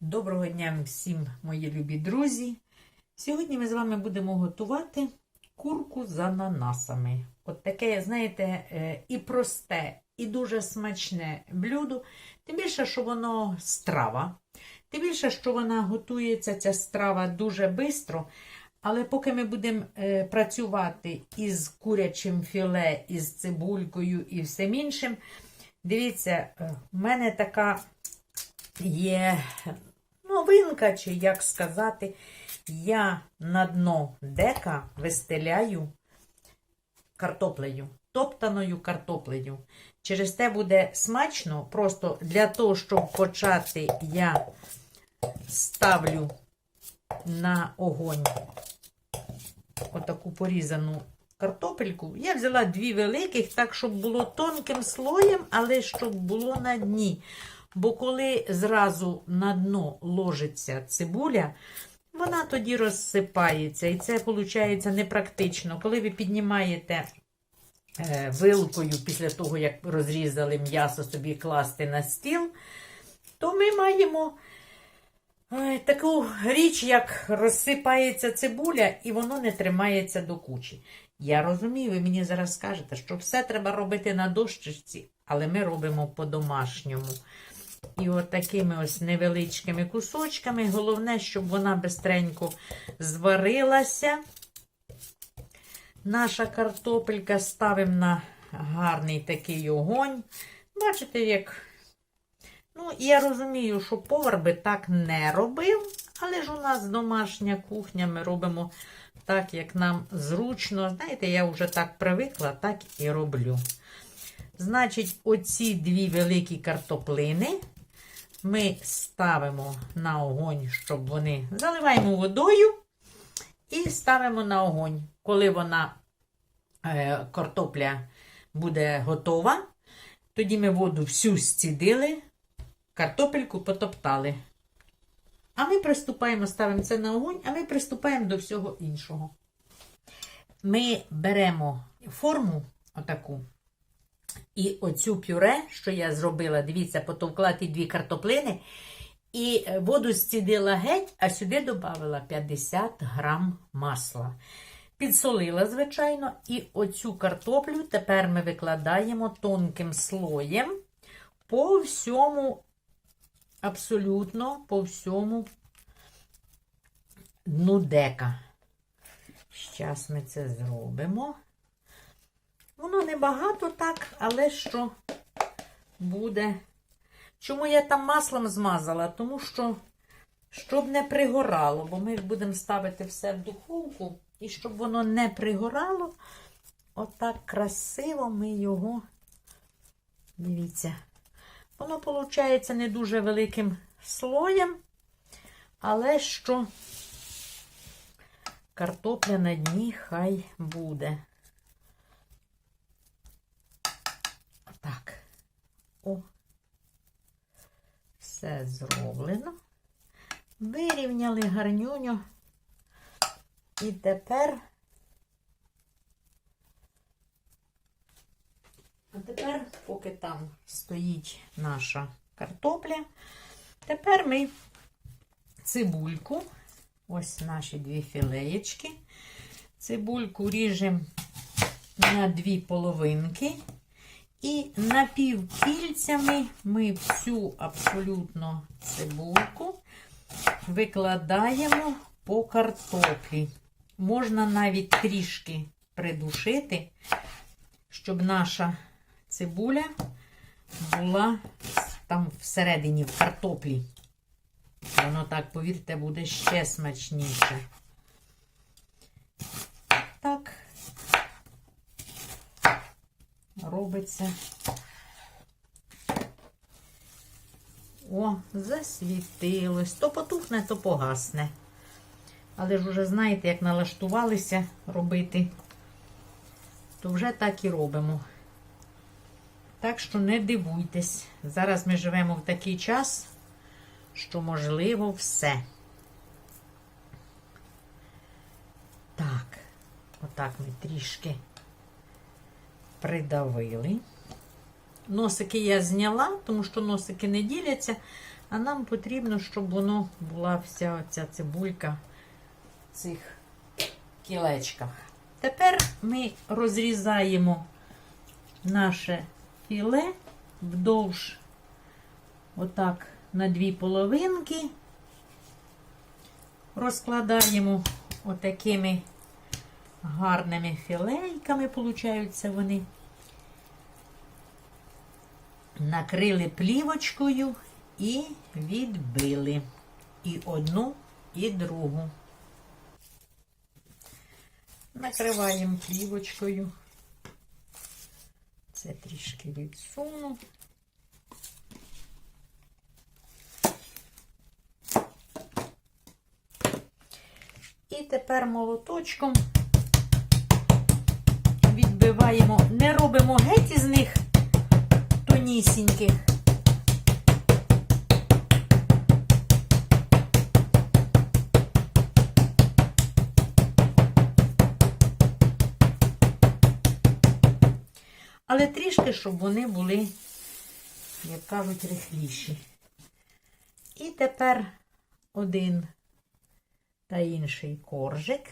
Доброго дня всім, мої любі друзі. Сьогодні ми з вами будемо готувати курку з ананасами. От таке, знаєте, е, і просте, і дуже смачне блюдо. Тим більше, що воно страва. Тим більше, що вона готується, ця страва дуже швидко. Але поки ми будемо е, працювати із курячим філе, із цибулькою і всім іншим, дивіться, е, в мене така є новинка, чи як сказати, я на дно дека вистеляю картоплею, топтаною картоплею. Через те буде смачно, просто для того, щоб почати, я ставлю на огонь отаку порізану картопельку. Я взяла дві великих, так, щоб було тонким слоєм, але щоб було на дні. Бо коли зразу на дно ложиться цибуля, вона тоді розсипається. І це виходить непрактично. Коли ви піднімаєте е, вилкою після того, як розрізали м'ясо собі класти на стіл, то ми маємо е, таку річ, як розсипається цибуля, і воно не тримається до кучі. Я розумію, ви мені зараз скажете, що все треба робити на дощечці, але ми робимо по-домашньому. І от ось невеличкими кусочками. Головне, щоб вона бистренько зварилася. Наша картопелька ставимо на гарний такий огонь. Бачите, як. Ну, я розумію, що повар би так не робив, але ж у нас домашня кухня, ми робимо так, як нам зручно. Знаєте, я вже так привикла, так і роблю. Значить, оці дві великі картоплини ми ставимо на огонь, щоб вони заливаємо водою і ставимо на огонь. Коли вона е, картопля буде готова, тоді ми воду всю зцідили, картопельку потоптали. А ми приступаємо, ставимо це на огонь, а ми приступаємо до всього іншого. Ми беремо форму отаку. І оцю пюре, що я зробила, дивіться, потовкла ті дві картоплини. І воду зцідила геть, а сюди додала 50 грам масла. Підсолила, звичайно, і оцю картоплю тепер ми викладаємо тонким слоєм по всьому, абсолютно по всьому дну дека. Зараз ми це зробимо. Воно небагато так, але що буде. Чому я там маслом змазала? Тому що, щоб не пригорало, бо ми будемо ставити все в духовку, і щоб воно не пригорало, отак красиво ми його, дивіться, воно, виходить, не дуже великим слоєм, але що картопля на дні хай буде. Так, о, все зроблено. Вирівняли гарнюню. І тепер, а тепер, поки там стоїть наша картопля, тепер ми цибульку, ось наші дві філеєчки, цибульку ріжемо на дві половинки. І напівкільцями ми всю абсолютно цибульку викладаємо по картоплі. Можна навіть трішки придушити, щоб наша цибуля була там всередині в картоплі. Воно так, повірте, буде ще смачніше. Так робиться. О, засвітилось. То потухне, то погасне. Але ж уже знаєте, як налаштувалися робити, то вже так і робимо. Так що не дивуйтесь. Зараз ми живемо в такий час, що можливо все. Так, отак ми трішки придавили. носики я зняла, тому що носики не діляться. А нам потрібно, щоб воно була вся ця цибулька в цих кілечках. Тепер ми розрізаємо наше філе вдовж, отак, на дві половинки. Розкладаємо отакими гарними філейками, получаються вони. Накрили плівочкою і відбили і одну, і другу. Накриваємо плівочкою. Це трішки відсуну. І тепер молоточком відбиваємо, не робимо геть із них тонісіньких. Але трішки, щоб вони були, як кажуть, рихліші. І тепер один та інший коржик,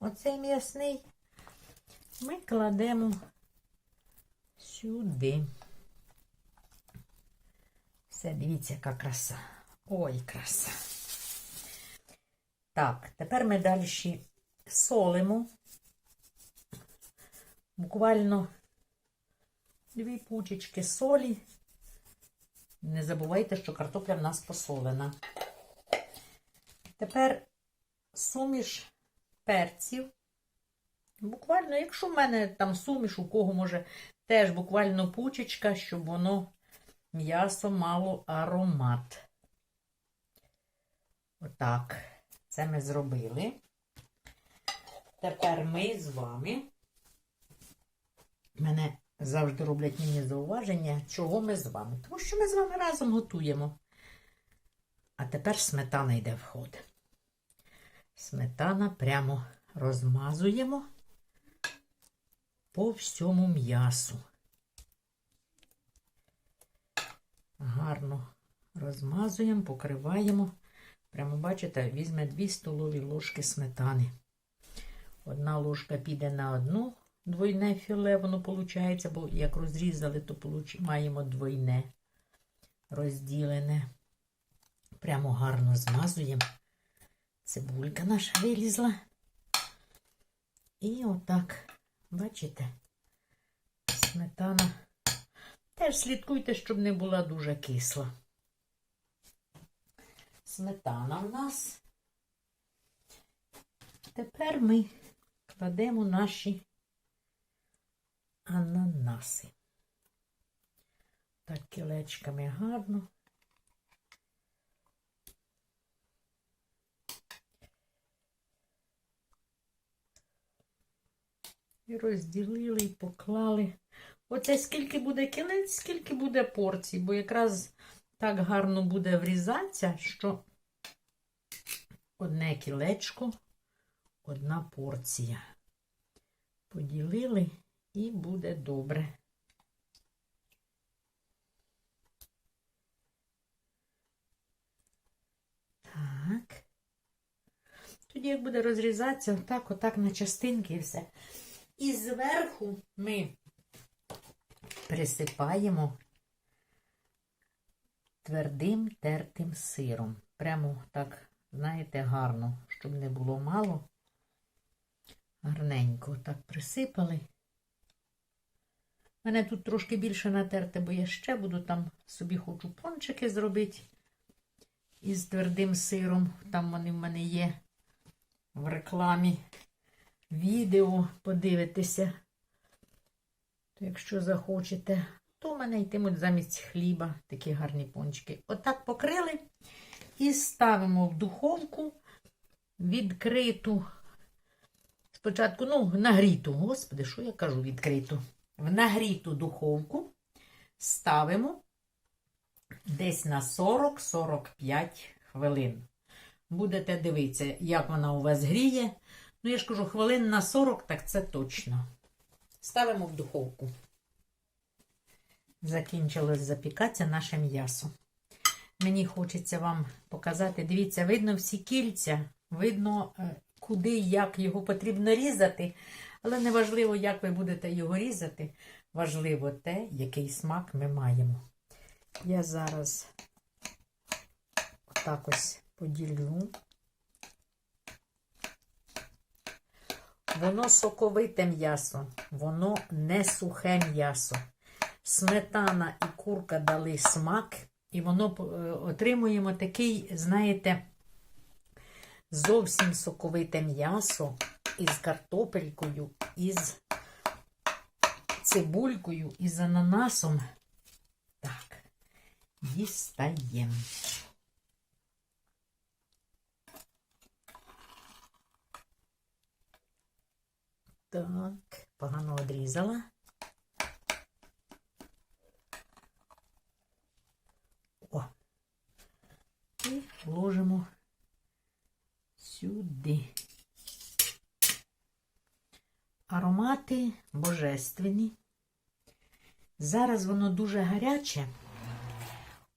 оцей м'ясний, ми кладемо сюди. Все, дивіться, яка краса. Ой, краса. Так, тепер ми далі солимо. Буквально дві пучечки солі. Не забувайте, що картопля в нас посолена. Тепер суміш перців. Буквально, якщо в мене там суміш, у кого може теж буквально пучечка, щоб воно м'ясо мало аромат. Отак. Це ми зробили. Тепер ми з вами. Мене завжди роблять мені зауваження, чого ми з вами. Тому що ми з вами разом готуємо. А тепер сметана йде в ход. Сметана прямо розмазуємо по всьому м'ясу. Гарно розмазуємо, покриваємо. Прямо, бачите, візьме 2 столові ложки сметани. Одна ложка піде на одну двойне філе, воно виходить, бо як розрізали, то маємо двойне розділене. Прямо гарно змазуємо. Цибулька наша вилізла. І отак, бачите, сметана. Теж слідкуйте, щоб не була дуже кисла. Сметана в нас. Тепер ми кладемо наші ананаси. Так, кілечками гарно. І розділили і поклали. Оце скільки буде кілець, скільки буде порцій, бо якраз так гарно буде врізатися, що одне кілечко, одна порція. Поділили і буде добре. Так. Тоді, як буде розрізатися, отак, отак на частинки і все. І зверху ми присипаємо твердим тертим сиром. Прямо так, знаєте, гарно, щоб не було мало. Гарненько так присипали. Мене тут трошки більше натерте, бо я ще буду там собі хочу пончики зробити із твердим сиром. Там вони в мене є в рекламі. Відео подивитися. То якщо захочете, то в мене йтимуть замість хліба такі гарні пончики. Отак покрили і ставимо в духовку відкриту. Спочатку, ну, нагріту, господи, що я кажу відкриту? В нагріту духовку ставимо десь на 40-45 хвилин. Будете дивитися, як вона у вас гріє. Ну, я ж кажу, хвилин на 40, так це точно. Ставимо в духовку. закінчилось запікатися наше м'ясо. Мені хочеться вам показати. Дивіться, видно всі кільця, видно, е, куди і як його потрібно різати. Але не важливо, як ви будете його різати. Важливо те, який смак ми маємо. Я зараз отак ось поділю. Воно соковите м'ясо, воно не сухе м'ясо. Сметана і курка дали смак, і воно е, отримуємо такий, знаєте, зовсім соковите м'ясо із картопелькою, із цибулькою, із ананасом. Так, дістаємо. Так, погано одрізала. О. І вложимо сюди. Аромати божественні. Зараз воно дуже гаряче.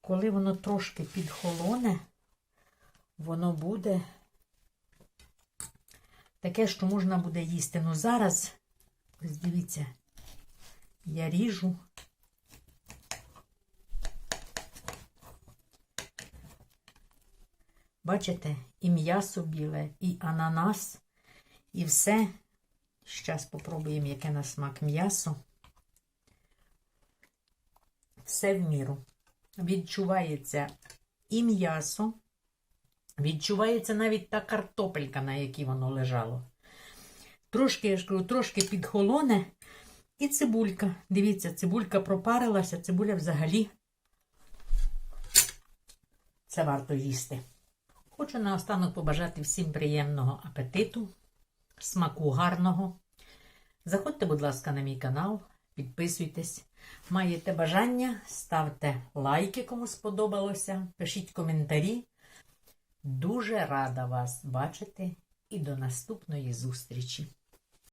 Коли воно трошки підхолоне, воно буде таке, що можна буде їсти. Ну зараз, ось дивіться, я ріжу. Бачите, і м'ясо біле, і ананас, і все. Зараз попробуємо, яке на смак м'ясо. Все в міру. Відчувається і м'ясо, відчувається навіть та картопелька, на якій воно лежало. Трошки, я ж кажу, трошки підхолоне. І цибулька. Дивіться, цибулька пропарилася, цибуля взагалі. Це варто їсти. Хочу наостанок побажати всім приємного апетиту, смаку гарного. Заходьте, будь ласка, на мій канал, підписуйтесь. Маєте бажання, ставте лайки, кому сподобалося, пишіть коментарі. Дуже рада вас бачити і до наступної зустрічі!